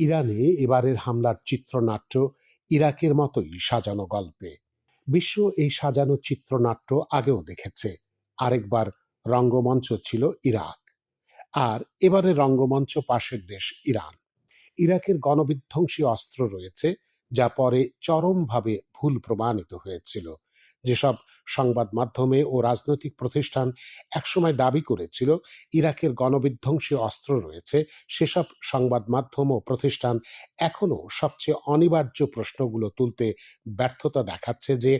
ইরানে এবারের হামলার চিত্রনাট্য ইরাকের মতোই সাজানো গল্পে। বিশ্ব এই সাজানো চিত্রনাট্য আগেও দেখেছে। আরেকবার রঙ্গমঞ্চ ছিল ইরাক। আর এবারে রঙ্গমঞ্চ পাশের দেশ ইরান। ইরাকের গণবিধ্বংসী অস্ত্র রয়েছে, যা পরে চরমভাবে ভুল প্রমাণিত হয়েছিল। যেসব সংবাদ মাধ্যমে ও রাজনৈতিক প্রতিষ্ঠান একসময় দাবি করেছিল ইরাকের গণবিধ্বংসী অস্ত্র রয়েছে, সেসব সংবাদ মাধ্যম ও প্রতিষ্ঠান এখনও সবচেয়ে অনিবার্য প্রশ্নগুলো তুলতে ব্যর্থতা দেখাচ্ছে যে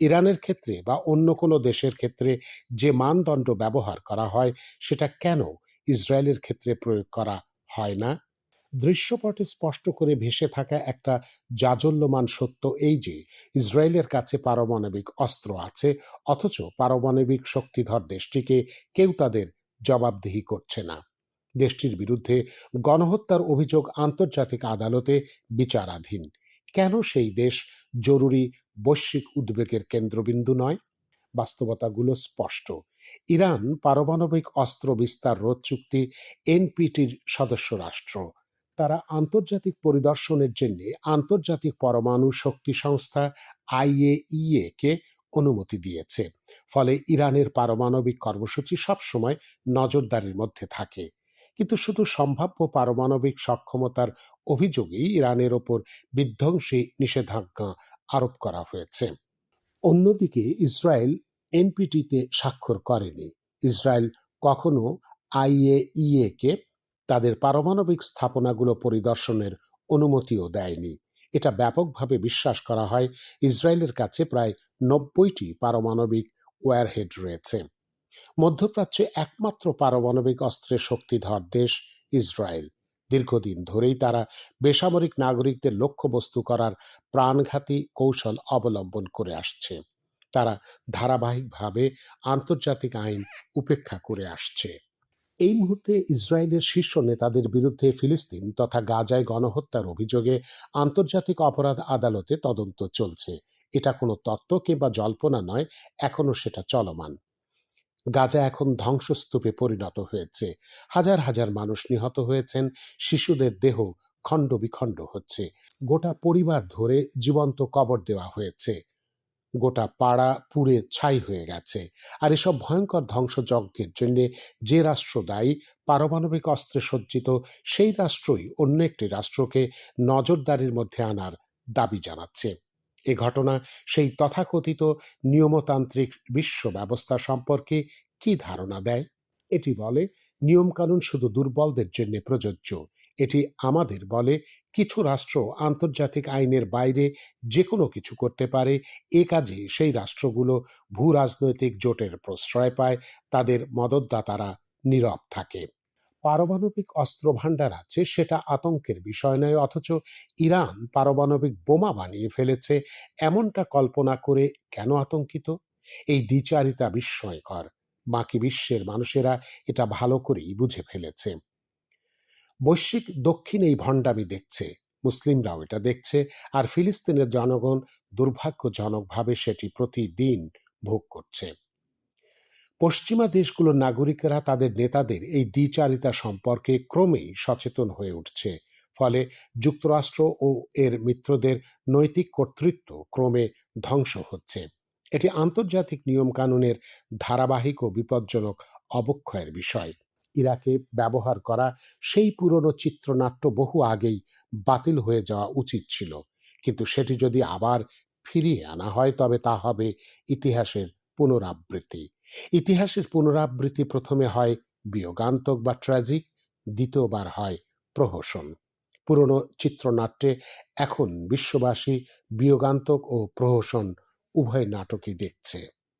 ইরানের ক্ষেত্রে বা অন্য কোনো দেশের ক্ষেত্রে যে মানদণ্ড ব্যবহার করা হয় সেটা কেন ইসরায়েলের ক্ষেত্রে প্রয়োগ করা হয় না। দৃশ্যপটে স্পষ্ট করে ভেসে থাকা একটা জাজল্যমান সত্য এই যে, ইসরায়েলের কাছে পারমাণবিক অস্ত্র আছে, অথচ পারমাণবিক শক্তিধর দেশটিকে কেউ তাদের জবাবদিহি করছে না। দেশটির বিরুদ্ধে গণহত্যার অভিযোগ আন্তর্জাতিক আদালতে বিচারাধীন। কেন সেই দেশ জরুরি বৈশ্বিক উদ্বেগের কেন্দ্রবিন্দু নয়? বাস্তবতাগুলো স্পষ্ট। ইরান পারমাণবিক অস্ত্র বিস্তার রোধ চুক্তি এনপিটির সদস্য রাষ্ট্র। তারা আন্তর্জাতিক পরিদর্শনের জন্য আন্তর্জাতিক পরমাণু শক্তি সংস্থা আইএইএ কে অনুমতি দিয়েছে। ফলে ইরানের পারমাণবিক কর্মসূচি সবসময় নজরদারির মধ্যে থাকে। কিন্তু শুধু সম্ভাব্য পারমাণবিক সক্ষমতার অভিযোগেই ইরানের ওপর বিধ্বংসী নিষেধাজ্ঞা আরোপ করা হয়েছে। অন্যদিকে ইসরায়েল এনপিটিতে স্বাক্ষর করেনি। ইসরায়েল কখনো আইএইএ কে তাদের পারমাণবিক স্থাপনাগুলো পরিদর্শনের অনুমতিও দেয়নি। এটা ব্যাপকভাবে বিশ্বাস করা হয় ইসরায়েলের কাছে প্রায় নব্বইটি পারমাণবিক ওয়ারহেড রয়েছে। মধ্যপ্রাচ্যে একমাত্র পারমাণবিক অস্ত্রের শক্তিধর দেশ ইসরায়েল। দীর্ঘদিন ধরেই তারা বেসামরিক নাগরিকদের লক্ষ্যবস্তু করার প্রাণঘাতী কৌশল অবলম্বন করে আসছে। তারা ধারাবাহিকভাবে আন্তর্জাতিক আইন উপেক্ষা করে আসছে। এই মুহূর্তে ইসরায়েলের শীর্ষ নেতাদের বিরুদ্ধে ফিলিস্তিন তথা গাজায় গণহত্যার অভিযোগে আন্তর্জাতিক অপরাধ আদালতে তদন্ত চলছে। এটা কোনো তত্ত্ব কিংবা জল্পনা নয় এখনও সেটা চলমান। গাজা এখন ধ্বংসস্তূপে পরিণত হয়েছে। হাজার হাজার মানুষ নিহত হয়েছেন, শিশুদের দেহ খণ্ড বিখণ্ড হচ্ছে। গোটা পরিবার ধরে জীবন্ত কবর দেওয়া হয়েছে। গোটা পাড়া পুড়ে ছাই হয়ে গেছে। আর এসব ভয়ঙ্কর ধ্বংসযজ্ঞের জন্য যে রাষ্ট্র দায়ী পারমাণবিক অস্ত্রে সজ্জিত, সেই রাষ্ট্রই অন্য একটি রাষ্ট্রকে নজরদারির মধ্যে আনার দাবি জানাচ্ছে। এ ঘটনা সেই তথাকথিত নিয়মতান্ত্রিক বিশ্ব ব্যবস্থা সম্পর্কে কি ধারণা দেয়? এটি বলে, নিয়মকানুন শুধু দুর্বলদের জন্য প্রযোজ্য এটি আমাদের বলে, কিছু রাষ্ট্র আন্তর্জাতিক আইনের বাইরে যে কোনো কিছু করতে পারে, এ কাজে সেই রাষ্ট্রগুলো ভূ রাজনৈতিক জোটের প্রশ্রয় পায়, তাদের মদতদাতারা নীরব থাকে। পারমাণবিক অস্ত্র ভাণ্ডার আছে, সেটা আতঙ্কের বিষয় নয়, অথচ ইরান পারমাণবিক বোমা বানিয়ে ফেলেছে, এমনটা কল্পনা করে কেন আতঙ্কিত? এই দ্বিচারিতা বিস্ময়কর। বাকি বিশ্বের মানুষেরা এটা ভালো করেই বুঝে ফেলেছে। বৈশ্বিক দক্ষিণ এই ভণ্ডামি দেখছে। মুসলিমরাও এটা দেখছে আর ফিলিস্তিনের জনগণ দুর্ভাগ্যজনকভাবে সেটি প্রতিদিন ভোগ করছে। পশ্চিমা দেশগুলোর নাগরিকেরা তাদের নেতাদের এই দ্বিচারিতা সম্পর্কে ক্রমেই সচেতন হয়ে উঠছে। ফলে যুক্তরাষ্ট্র ও এর মিত্রদের নৈতিক কর্তৃত্ব ক্রমে ধ্বংস হচ্ছে। এটি আন্তর্জাতিক নিয়মকানুনের ধারাবাহিক ও বিপজ্জনক অবক্ষয়ের বিষয়। ইরাকে ব্যবহার করা সেই পুরনো চিত্রনাট্য বহু আগেই বাতিল হয়ে যাওয়া উচিত ছিল। কিন্তু সেটি যদি আবার ফিরিয়ে আনা হয়, তবে তা হবে ইতিহাসের পুনরাবৃত্তি। ইতিহাসের পুনরাবৃত্তি প্রথমে হয় বিয়োগান্তক বা ট্র্যাজিক, দ্বিতীয়বার হয় প্রহসন। পুরনো চিত্রনাট্যে এখন বিশ্ববাসী বিয়োগান্তক ও প্রহসন উভয় নাটকই দেখছে।